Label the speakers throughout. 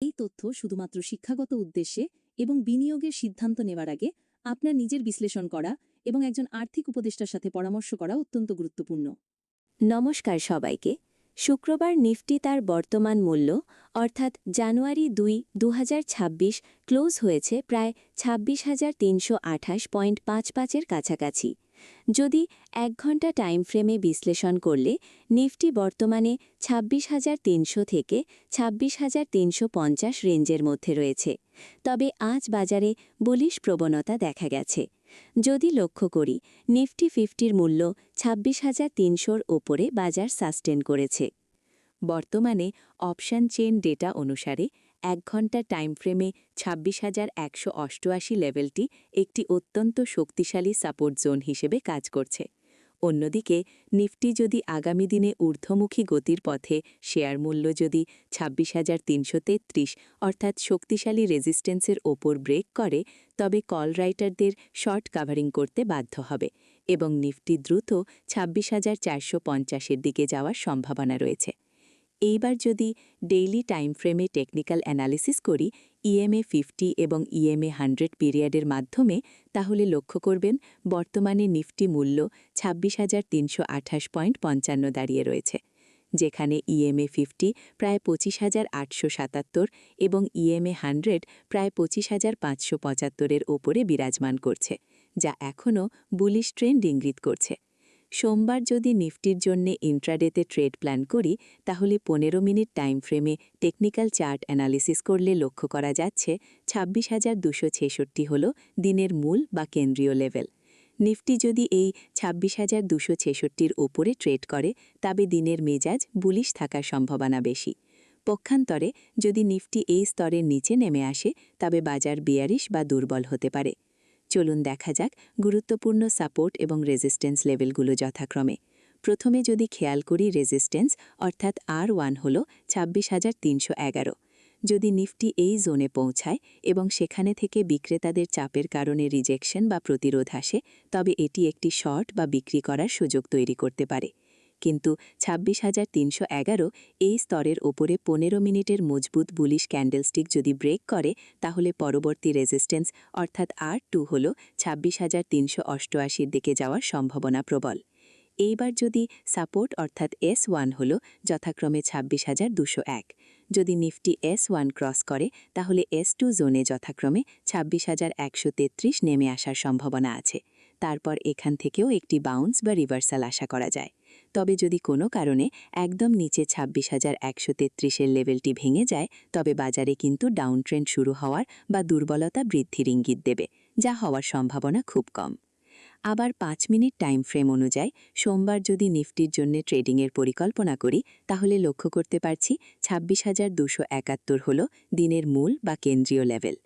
Speaker 1: এই তথ্য শুধুমাত্র শিক্ষাগত উদ্দেশ্যে এবং বিনিয়োগের সিদ্ধান্ত নেওয়ার আগে আপনার নিজের বিশ্লেষণ করা এবং একজন আর্থিক উপদেষ্টার সাথে পরামর্শ করা অত্যন্ত গুরুত্বপূর্ণ।
Speaker 2: নমস্কার সবাইকে। শুক্রবার নিফটি তার বর্তমান মূল্য, অর্থাৎ জানুয়ারি দুই দু ক্লোজ হয়েছে প্রায় ছাব্বিশ হাজার তিনশো আঠাশ পয়েন্ট পাঁচ পাঁচের কাছাকাছি। যদি এক ঘণ্টা টাইম ফ্রেমে বিশ্লেষণ করলে, নিফটি বর্তমানে ছাব্বিশ হাজার তিনশো থেকে ছাব্বিশ হাজার তিনশো পঞ্চাশ রেঞ্জের মধ্যে রয়েছে। তবে আজ বাজারে বলিশ প্রবণতা দেখা গেছে। যদি লক্ষ্য করি, নিফটি ফিফটির মূল্য ছাব্বিশ হাজার তিনশোর ওপরে বাজার সাস্টেন করেছে। বর্তমানে অপশন চেন ডেটা অনুসারে এক ঘণ্টা টাইম ফ্রেমে ছাব্বিশ হাজার একশো অষ্টআশি লেভেলটি একটি অত্যন্ত শক্তিশালী সাপোর্ট জোন হিসেবে কাজ করছে। অন্যদিকে, নিফটি যদি আগামী দিনে ঊর্ধ্বমুখী গতির পথে শেয়ার মূল্য যদি ছাব্বিশ হাজার তিনশো তেত্রিশ অর্থাৎ শক্তিশালী রেজিস্ট্যান্সের ওপর ব্রেক করে, তবে কল রাইটারদের শর্ট কাভারিং করতে বাধ্য হবে এবং নিফটি দ্রুত ছাব্বিশ হাজার চারশো পঞ্চাশের দিকে যাওয়ার সম্ভাবনা রয়েছে। এইবার যদি ডেইলি টাইম ফ্রেমে টেকনিক্যাল অ্যানালিসিস করি ইএমএ ফিফটি এবং ইএমএ হান্ড্রেড পিরিয়ডের মাধ্যমে, তাহলে লক্ষ্য করবেন বর্তমানে নিফটি মূল্য ছাব্বিশ হাজার তিনশো আঠাশ পয়েন্ট পঞ্চান্ন দাঁড়িয়ে রয়েছে, যেখানে ইএমএ ফিফটি প্রায় পঁচিশ হাজার আটশো সাতাত্তর এবং ইএমএ হান্ড্রেড প্রায় পঁচিশ হাজার পাঁচশো পঁচাত্তরের ওপরে বিরাজমান করছে, যা এখনও বুলিশ ট্রেন্ড ইঙ্গিত করছে। সোমবার যদি নিফটির জন্য ইন্ট্রাডেতে ট্রেড প্ল্যান করি, তাহলে পনেরো মিনিট টাইম ফ্রেমে টেকনিক্যাল চার্ট অ্যানালিসিস করলে লক্ষ্য করা যাচ্ছে ছাব্বিশ হাজার দুশো ছেষট্টি হল দিনের মূল বা কেন্দ্রীয় লেভেল নিফটি যদি এই ছাব্বিশ হাজার দুশো ছেষট্টির ওপরে ট্রেড করে, তবে দিনের মেজাজ বুলিশ থাকার সম্ভাবনা বেশি। পক্ষান্তরে যদি নিফটি এই স্তরের নিচে নেমে আসে, তবে বাজার বিয়ারিশ বা দুর্বল হতে পারে। চলুন দেখা যাক গুরুত্বপূর্ণ সাপোর্ট এবং রেজিস্ট্যান্স লেভেলগুলো যথাক্রমে। প্রথমে যদি খেয়াল করি রেজিস্ট্যান্স, অর্থাৎ আর ওয়ান হল ছাব্বিশ হাজার তিনশো এগারো। যদি নিফটি এই জোনে পৌঁছায় এবং সেখানে থেকে বিক্রেতাদের চাপের কারণে রিজেকশন বা প্রতিরোধ আসে, তবে এটি একটি শর্ট বা বিক্রি করার সুযোগ তৈরি করতে পারে। কিন্তু ছাব্বিশ হাজার তিনশো এগারো এই স্তরের ওপরে পনেরো মিনিটের মজবুত বুলিশ ক্যান্ডেলস্টিক যদি ব্রেক করে, তাহলে পরবর্তী রেজিস্ট্যান্স, অর্থাৎ আর টু হল ছাব্বিশ হাজার তিনশো অষ্টআশির দিকে যাওয়ার সম্ভাবনা প্রবল। এইবার যদি সাপোর্ট, অর্থাৎ এস ওয়ান হল, যথাক্রমে ছাব্বিশ হাজার দুশো এক। যদি নিফটি এস ওয়ান ক্রস করে, তাহলে এস টু জোনে যথাক্রমে ছাব্বিশ হাজার একশো তেত্রিশ নেমে আসার সম্ভাবনা আছে। তারপর এখান থেকেও একটি বাউন্স বা রিভার্সাল আশা করা যায়। তবে যদি কোনো কারণে একদম নিচে ছাব্বিশ হাজার একশো তেত্রিশের লেভেলটি ভেঙে যায়, তবে বাজারে কিন্তু ডাউন ট্রেন্ড শুরু হওয়ার বা দুর্বলতা বৃদ্ধির ইঙ্গিত দেবে, যা হওয়ার সম্ভাবনা খুব কম। আবার পাঁচ মিনিট টাইম ফ্রেম অনুযায়ী, সোমবার যদি নিফটির জন্য ট্রেডিংয়ের পরিকল্পনা করি, তাহলে লক্ষ্য করতে পারছি ছাব্বিশ হাজার দুশো একাত্তর হল দিনের মূল বা কেন্দ্রীয় লেভেল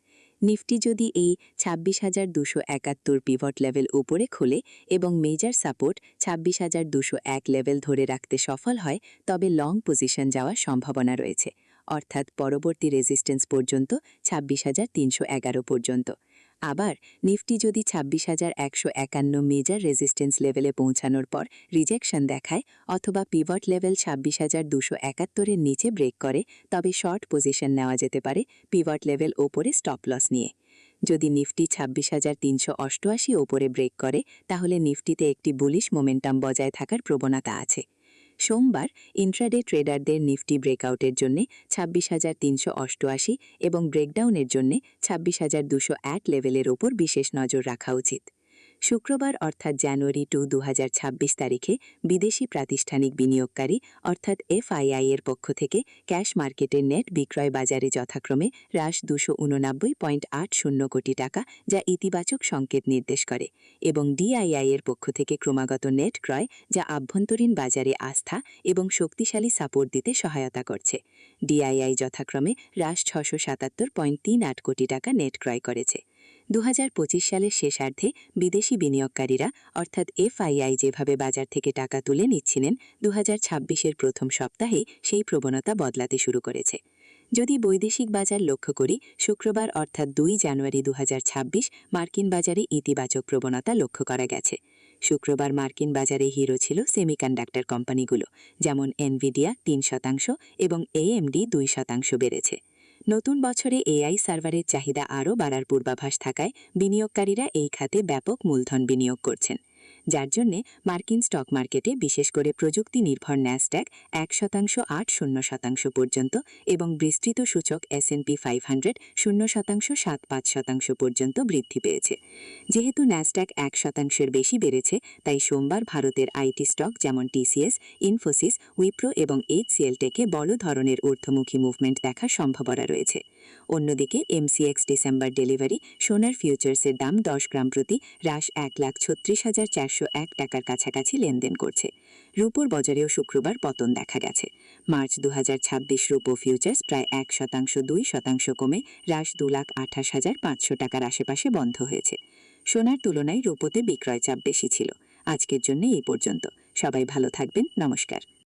Speaker 2: নিফটি যদি এই ছাব্বিশ হাজার দুশো একাত্তর পিভট লেভেল উপরে খোলে এবং মেজার সাপোর্ট ছাব্বিশ হাজার দুশো এক লেভেল ধরে রাখতে সফল হয়, তবে লং পজিশন যাওয়ার সম্ভাবনা রয়েছে। অর্থাৎ পরবর্তী রেজিস্ট্যান্স পর্যন্ত ছাব্বিশ হাজার তিনশো এগারো পর্যন্ত। আবার নিফটি যদি ছাব্বিশ হাজার একশো একান্ন মেজার রেজিস্ট্যান্স লেভেলে পৌঁছানোর পর রিজেকশন দেখায় অথবা পিভট লেভেল ছাব্বিশ হাজার দুশো একাত্তরের নিচে ব্রেক করে, তবে শর্ট পজিশন নেওয়া যেতে পারে পিভট লেভেল ওপরে স্টপ লস নিয়ে। যদি নিফটি ছাব্বিশ হাজার তিনশো অষ্টআশি ওপরে ব্রেক করে, তাহলে নিফটিতে একটি বুলিশ মোমেন্টাম বজায় থাকার প্রবণতা আছে। সোমবার ইন্ট্রাডে ট্রেডারদের নিফটি ব্রেকআউটের জন্য ছাব্বিশ হাজার তিনশো অষ্টআশি এবং ব্রেকডাউনের জন্য ছাব্বিশ হাজার দুশো এক লেভেলের ওপর বিশেষ নজর রাখা উচিত। শুক্রবার অর্থাৎ জানুয়ারি টু দু হাজার ছাব্বিশ তারিখে বিদেশি প্রাতিষ্ঠানিক বিনিয়োগকারী অর্থাৎ এফআইআই এর পক্ষ থেকে ক্যাশ মার্কেটের নেট বিক্রয় বাজারে যথাক্রমে হ্রাস দুশো উননব্বই পয়েন্ট আট শূন্য কোটি টাকা যা ইতিবাচক সংকেত নির্দেশ করে এবং ডিআইআই এর পক্ষ থেকে ক্রমাগত নেট ক্রয় যা আভ্যন্তরীণ বাজারে আস্থা এবং শক্তিশালী সাপোর্ট দিতে সহায়তা করছে। ডিআইআই যথাক্রমে হ্রাস ছশো সাতাত্তর পয়েন্ট তিন আট কোটি টাকা নেট ক্রয় করেছে। দু হাজার পঁচিশ সালের শেষার্ধে বিদেশি বিনিয়োগকারীরা, অর্থাৎ এফআইআই যেভাবে বাজার থেকে টাকা তুলে নিচ্ছিলেন দু এর প্রথম সপ্তাহে সেই প্রবণতা বদলাতে শুরু করেছে। যদি বৈদেশিক বাজার লক্ষ্য করি, শুক্রবার অর্থাৎ দুই জানুয়ারি দুহাজার ছাব্বিশ মার্কিন বাজারে ইতিবাচক প্রবণতা লক্ষ্য করা গেছে। শুক্রবার মার্কিন বাজারে হিরো ছিল সেমিকন্ডাক্টর কোম্পানিগুলো, যেমন এনভিডিয়া তিন শতাংশ এবং এএমডি দুই শতাংশ বেড়েছে। নতুন বছরে এআই সার্ভারের চাহিদা আরও বাড়ার পূর্বাভাস থাকায় বিনিয়োগকারীরা এই খাতে ব্যাপক মূলধন বিনিয়োগ করছেন। যার জন্যে মার্কিন স্টক মার্কেটে বিশেষ করে প্রযুক্তি নির্ভর ন্যাসড্যাক এক শতাংশ, আট শূন্য শতাংশ পর্যন্ত এবং বিস্তৃত সূচক এস এসএনপি ফাইভ হান্ড্রেড শূন্য শতাংশ, সাত পাঁচ শতাংশ পর্যন্ত বৃদ্ধি পেয়েছে। যেহেতু ন্যাসড্যাক এক শতাংশের বেশি বেড়েছে, তাই সোমবার ভারতের আইটি স্টক যেমন টিসিএস ইনফোসিস, উইপ্রো এবং এইচসিএল টেকে বড় ধরনের ঊর্ধ্বমুখী মুভমেন্ট দেখার সম্ভাবনা রয়েছে। অন্যদিকে এমসিএক্স ডিসেম্বর ডেলিভারি সোনার ফিউচার্সের দাম দশ গ্রাম প্রতি হ্রাস এক লাখ ছত্রিশ হাজার চারশো এক টাকার কাছাকাছি লেনদেন করছে। রুপোর বাজারেও শুক্রবার পতন দেখা গেছে। মার্চ দু হাজার ছাব্বিশ রুপো ফিউচার্স প্রায় এক শতাংশ, দুই শতাংশ কমে হ্রাস দু লাখ আঠাশ হাজার পাঁচশো টাকার আশেপাশে বন্ধ হয়েছে। সোনার তুলনায় রুপোতে বিক্রয় চাপ বেশি ছিল। আজকের জন্য এই পর্যন্ত। সবাই ভালো থাকবেন। নমস্কার।